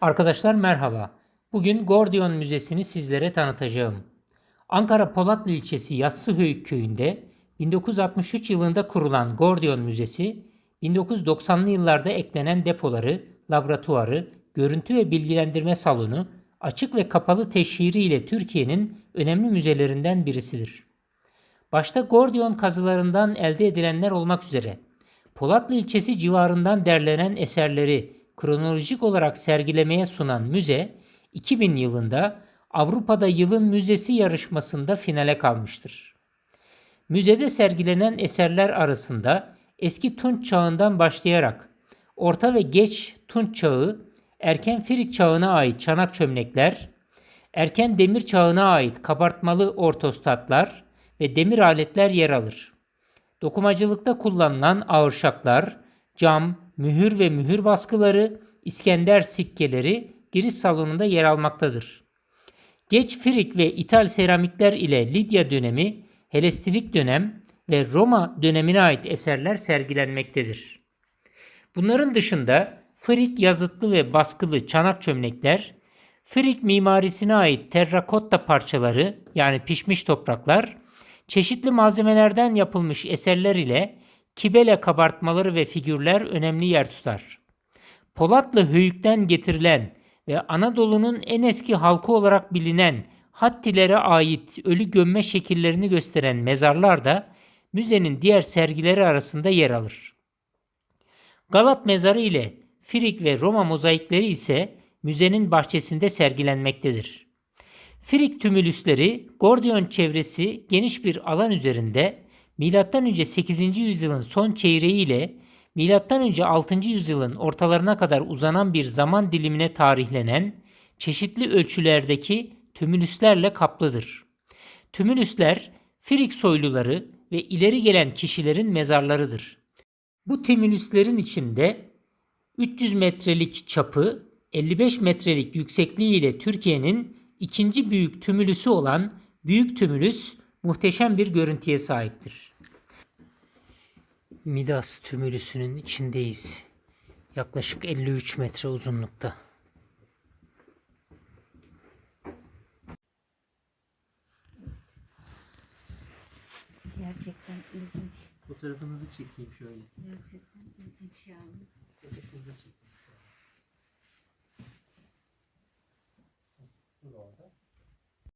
Arkadaşlar merhaba. Bugün Gordiyon Müzesi'ni sizlere tanıtacağım. Ankara Polatlı ilçesi Yassıhöyük köyünde 1963 yılında kurulan Gordiyon Müzesi, 1990'lı yıllarda eklenen depoları, laboratuvarı, görüntü ve bilgilendirme salonu, açık ve kapalı teşhiri ile Türkiye'nin önemli müzelerinden birisidir. Başta Gordiyon kazılarından elde edilenler olmak üzere Polatlı ilçesi civarından derlenen eserleri kronolojik olarak sergilemeye sunan müze 2000 yılında Avrupa'da Yılın Müzesi yarışmasında finale kalmıştır. Müzede sergilenen eserler arasında eski Tunç çağından başlayarak Orta ve Geç Tunç çağı, Erken Firik çağına ait çanak çömlekler, Erken Demir çağına ait kabartmalı ortostatlar ve demir aletler yer alır. Dokumacılıkta kullanılan ağırşaklar, cam, mühür ve mühür baskıları, İskender sikkeleri giriş salonunda yer almaktadır. Geç Frig ve İthal seramikler ile Lidya dönemi, Helenistik dönem ve Roma dönemine ait eserler sergilenmektedir. Bunların dışında Frig yazıtlı ve baskılı çanak çömlekler, Frig mimarisine ait terrakotta parçaları yani pişmiş topraklar, çeşitli malzemelerden yapılmış eserler ile kibele kabartmaları ve figürler önemli yer tutar. Polatlı höyükten getirilen ve Anadolu'nun en eski halkı olarak bilinen Hattilere ait ölü gömme şekillerini gösteren mezarlar da müzenin diğer sergileri arasında yer alır. Galat mezarı ile Frig ve Roma mozaikleri ise müzenin bahçesinde sergilenmektedir. Frig tümülüsleri Gordiyon çevresi geniş bir alan üzerinde M.Ö. 8. yüzyılın son çeyreği ile M.Ö. 6. yüzyılın ortalarına kadar uzanan bir zaman dilimine tarihlenen çeşitli ölçülerdeki tümülüslerle kaplıdır. Tümülüsler Frig soyluları ve ileri gelen kişilerin mezarlarıdır. Bu tümülüslerin içinde 300 metrelik çapı, 55 metrelik yüksekliği ile Türkiye'nin ikinci büyük tümülüsü olan Büyük Tümülüs muhteşem bir görüntüye sahiptir. Midas tümülüsünün içindeyiz. Yaklaşık 53 metre uzunlukta. Gerçekten ilginç. Fotoğrafınızı çekeyim şöyle. Gerçekten ilginç. Şöyle şurada çekeyim.